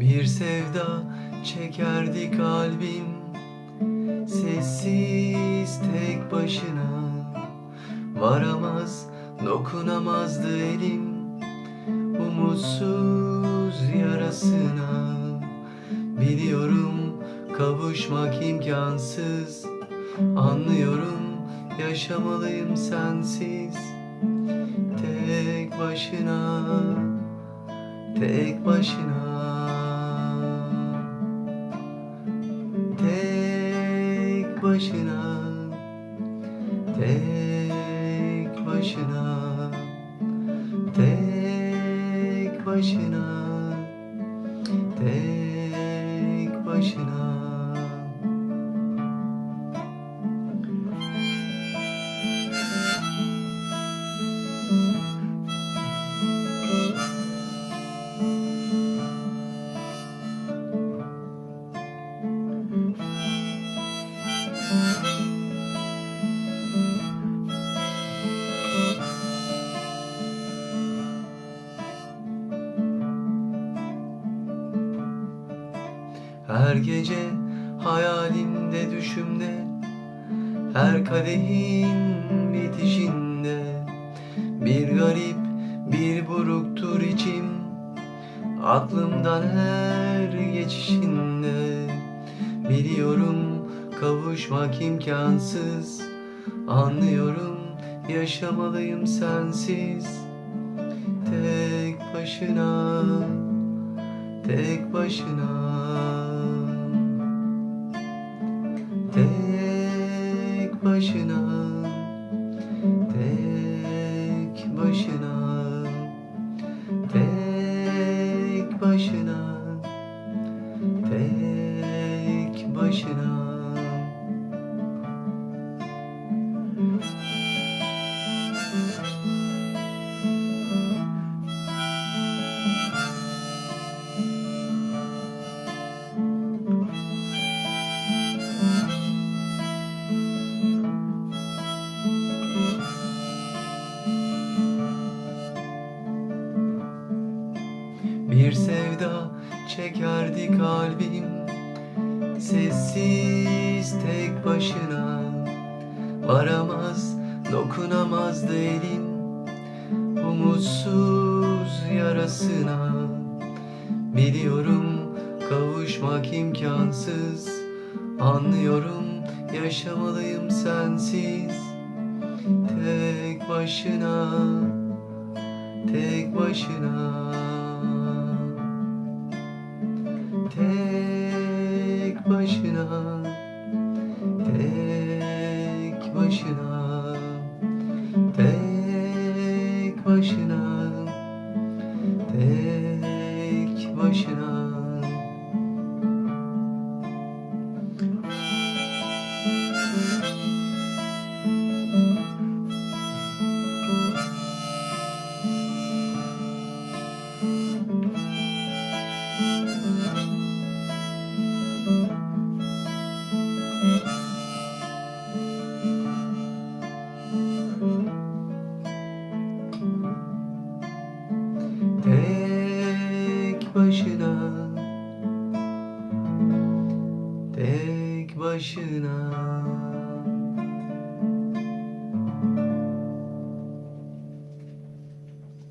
Bir sevda çekerdi kalbim Sessiz tek başına. Varamaz dokunamazdı elim Umutsuz yarasına. Biliyorum kavuşmak imkansız Anlıyorum yaşamalıyım sensiz. Tek başına Tek başına başına Tek başına Tek başına Tek Her gece hayalimde düşümde Her kadehin bitişinde. Bir garip bir buruktur içim Aklımdan her geçişinde. Biliyorum kavuşmak imkansız Anlıyorum yaşamalıyım sensiz. Tek başına Tek başına başına. Tek başına. Tek başına Bir sevda çekerdi kalbim. Sessiz tek başına Varamaz dokunamazdı elim. Umutsuz yarasına Biliyorum kavuşmak imkansız. Anlıyorum yaşamalıyım sensiz. Tek başına Tek başına başına başına. Tek başına